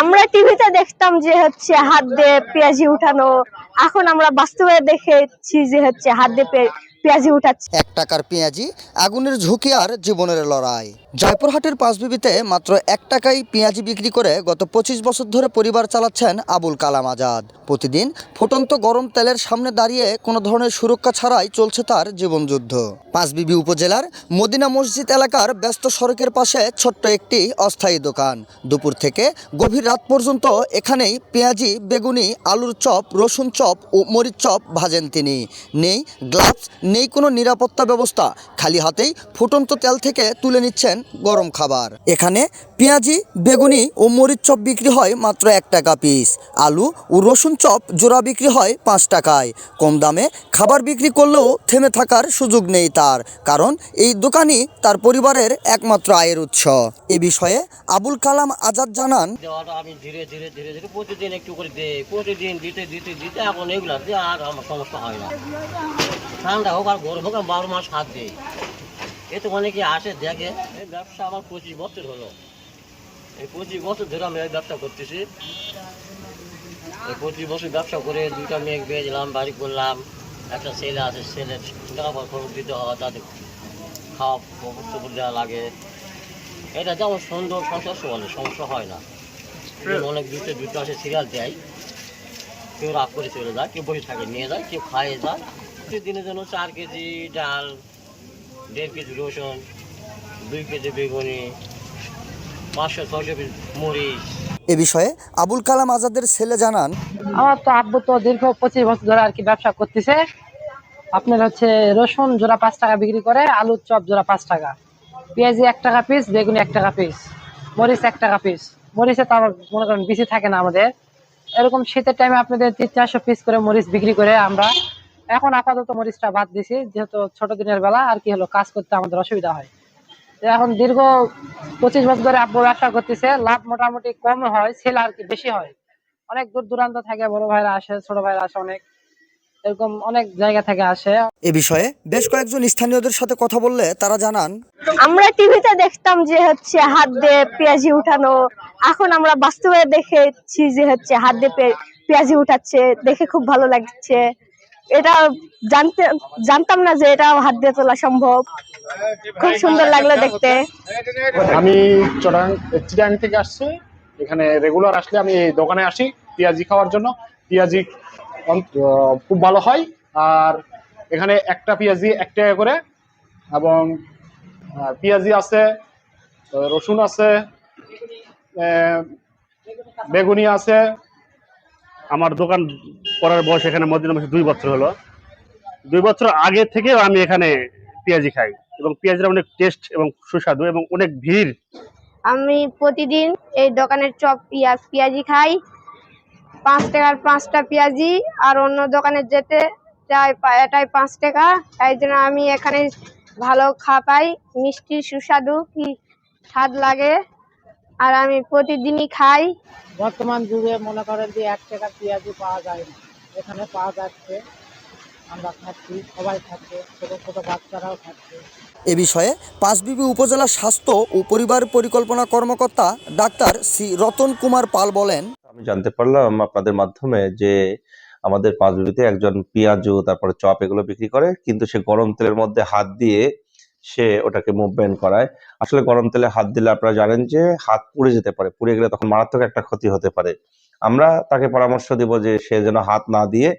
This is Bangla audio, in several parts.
আমরা টিভিতে দেখতাম যে হচ্ছে হাত দিয়ে পেঁয়াজি উঠানো। এখন আমরা বাস্তবে দেখেছি যে হচ্ছে হাত দিয়ে পেঁয়াজি উঠাচ্ছে। এক টাকার পেঁয়াজি, আগুনের ঝুঁকি আর জীবনের লড়াই। জয়পুরহাটের পাঁচবিবিতে মাত্র এক টাকায় পেঁয়াজি বিক্রি করে গত পঁচিশ বছর ধরে পরিবার চালাচ্ছেন আবুল কালাম আজাদ। প্রতিদিন ফুটন্ত গরম তেলের সামনে দাঁড়িয়ে কোনো ধরনের সুরক্ষা ছাড়াই চলছে তার জীবনযুদ্ধ। পাঁচবিবি উপজেলার মদিনা মসজিদ এলাকার ব্যস্ত সড়কের পাশে ছোট্ট একটি অস্থায়ী দোকান। দুপুর থেকে গভীর রাত পর্যন্ত এখানেই পেঁয়াজি, বেগুনি, আলুর চপ, রসুন চপ ও মরিচ চপ ভাজেন তিনি। নেই গ্লাভস, নেই কোনো নিরাপত্তা ব্যবস্থা। খালি হাতেই ফুটন্ত তেল থেকে তুলে নিচ্ছেন গরম খাবার। এখানে পেঁয়াজি, বেগুনি ও মরিচ চপ বিক্রি হয় মাত্র এক টাকা পিস আলু ও রসুন চপ জোড়া বিক্রি হয় পাঁচ টাকায়। কম দামে খাবার বিক্রি করলেও থেমে থাকার সুযোগ নেই তার, কারণ এই দোকানই তার পরিবারের একমাত্র আয়ের উৎস। এ বিষয়ে আবুল কালাম আজাদ জানান ঠান্ডা হোক আর গরম হোক বারো মাস হাত দিই। এতে অনেকে আসে, দেখে ব্যবসা আমার পঁচিশ বছর হলো। এই পঁচিশ বছর ধরে আমি ব্যবসা করতেছি। এই পঁচিশ বছর ব্যবসা করে দুইটা মেয়ে বিয়ে দিলাম বাড়ি করলাম, একটা ছেলে আছে, ছেলে টাকা খরচ দিতে হয়, তাদের খাওয়া বস্তু দেওয়া লাগে। এটা যেমন সুন্দর, সংসার বলে সমস্যা হয় না। অনেক দুটো দুটো আসে সিরিয়াল দেয় কেউ রাগ করে চলে যায়, কেউ বসে থাকে, নিয়ে যায়, কেউ খাইয়ে যায়। প্রতিদিনের জন্য চার কেজি ডাল, দেড় কেজি রসুন দুই কেজি বেগুনি পাঁচশো ছয়শো পিস মরিচ এ বিষয়ে আবুল কালাম আজাদের ছেলে জানান আমার তো আব্বু তো দীর্ঘ পঁচিশ বছর ধরে আর কি ব্যবসা করতেছে। আপনার হচ্ছে রসুন জোড়া পাঁচ টাকা বিক্রি করে আলুর চপ জোড়া পাঁচ টাকা। পেঁয়াজি এক টাকা পিস বেগুনি এক টাকা পিস মরিচ এক টাকা পিস মরিচে তো মনে করেন বেশি থাকে না আমাদের। এরকম শীতের টাইমে আপনাদের তিন চারশো পিস করে মরিচ বিক্রি করে আমরা এখন আপাতত মরিচটা বাদ দিছি যেহেতু ছোট দিনের বেলা আর কি হলো কাজ করতে আমাদের অসুবিধা হয়। এখন দীর্ঘ পঁচিশ বছর ধরে আব্বু ব্যবসা করতেছে লাভ মোটামুটি কম হয় সেল আর কি বেশি হয়। অনেক দূর দূরান্ত থাকে বড় ভাইরা আসে ছোট ভাইরা আসে অনেক। এরকম অনেক জায়গা থেকে আসে। এ বিষয়ে বেশ কয়েকজন স্থানীয়দের সাথে কথা বললে তারা জানান আমরা টিভিতে দেখতাম যে হচ্ছে হাত দিয়ে পেঁয়াজি উঠানো। এখন আমরা বাস্তবে দেখেছি যে হচ্ছে হাত দিয়ে পেঁয়াজি উঠাচ্ছে দেখে খুব ভালো লাগছে। এটা জানতে, জানতাম না যে এটা হাত দিয়ে তোলা সম্ভব। খুব সুন্দর লাগল দেখতে। আমি চটাং, চিটাং থেকে আসছি। এখানে রেগুলার আসলে আমি দোকানে আসি পেঁয়াজি খাওয়ার জন্য। পেঁয়াজি খুব ভালো হয়। আর এখানে একটা পেঁয়াজি এক টাকা করে এবং পেঁয়াজি আছে, রসুন আছে বেগুনি আছে। আমার দোকান করার বয়স এখানে মদিনা মাসে দুই বছর হলো। দুই বছর আগে থেকেও আমি এখানে পেঁয়াজি খাই এবং পেঁয়াজির অনেক টেস্ট এবং সুস্বাদু এবং অনেক ভিড়। আমি প্রতিদিন এই দোকানের চপ পেঁয়াজ পেঁয়াজি খাই। পাঁচ টাকার পাঁচটা পেঁয়াজি আর অন্য দোকানে যেতে চাই এটাই পাঁচ টাকা। তাই জন্য আমি এখানে ভালো খা পাই মিষ্টি সুস্বাদু কি স্বাদ লাগে। আর আমি প্রতিদিনই খাই। বর্তমান যুগে মনে করেন যে এক টাকা পেঁয়াজি পাওয়া যায় না। এখানে পাওয়া যাচ্ছে। আমরা খাচ্ছি সবাই খাচ্ছে ছোট ছোট বাচ্চারাও খাচ্ছে এ বিষয়ে পাঁচবিবি উপজেলা স্বাস্থ্য ও পরিবার পরিকল্পনা কর্মকর্তা ডাক্তার শ্রী রতন কুমার পাল বলেন আমি জানতে পারলাম আপনাদের মাধ্যমে যে আমাদের পাঁচবিবিতে একজন পেঁয়াজু তারপরে চপ এগুলো বিক্রি করে কিন্তু সে গরম তেলের মধ্যে হাত দিয়ে সে ওটাকে মুভমেন্ট করায়। আসলে গরম তেলে হাত দিলে আপনারা জানেন যে হাত পুড়ে যেতে পারে পুড়ে গেলে তখন মারাত্মক একটা ক্ষতি হতে পারে। আমরা তাকে পরামর্শ দিব যে সে যেন হাত না দিয়ে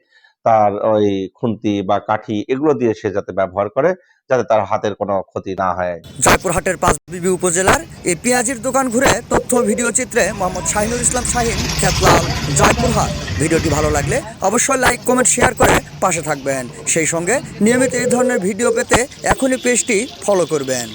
তার ওই খুন্তি বা কাঠি এগুলো দিয়ে সে যাতে ব্যবহার করে, যাতে তার হাতের কোনো ক্ষতি না হয়। জয়পুরহাটের পাঁচবিবি উপজেলার এই পেঁয়াজির দোকান ঘুরে তথ্য ভিডিও চিত্রে মোহাম্মদ শাহিনুর ইসলাম শাহিন খেতলাল জয়পুরহাট। ভিডিওটি ভালো লাগলে অবশ্যই লাইক, কমেন্ট, শেয়ার করে পাশে থাকবেন। সেই সঙ্গে নিয়মিত এই ধরনের ভিডিও পেতে এখনই পেজটি ফলো করবেন।